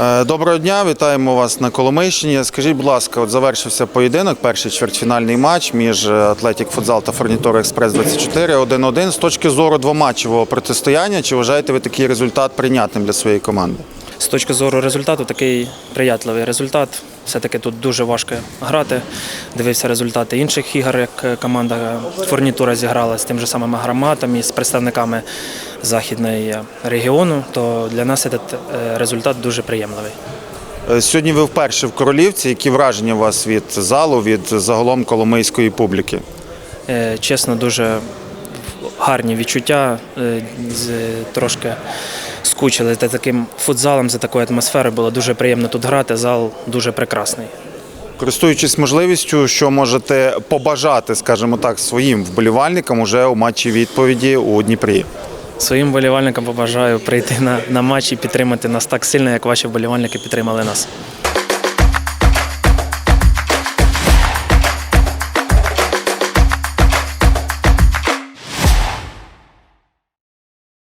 Е, Доброго дня, вітаємо вас на Коломийщині. Скажіть, будь ласка, от завершився поєдинок, перший чвертьфінальний матч між е, Атлетік Футзал та Фурнітура Експрес 24 1-1. З точки зору двоматчевого протистояння, чи вважаєте ви такий результат прийнятним для своєї команди? З точки зору результату, такий приятливий результат. Все-таки тут дуже важко грати. Дивився результати інших ігор, як команда фурнітура зіграла з тим же самим і з представниками західної регіону. То для нас цей результат дуже приємливий. Е, Сьогодні ви вперше в Королівці. Які враження у вас від залу, від загалом коломийської публіки? Е, Чесно, дуже гарні відчуття. Е, Трошки скучили за таким футзалом, за такою атмосферою. Було дуже приємно тут грати. Зал дуже прекрасний. Користуючись можливістю, що можете побажати, скажімо так, своїм вболівальникам уже у матчі відповіді у Дніпрі. Своїм вболівальникам побажаю прийти на, на матч і підтримати нас так сильно, як ваші вболівальники підтримали нас.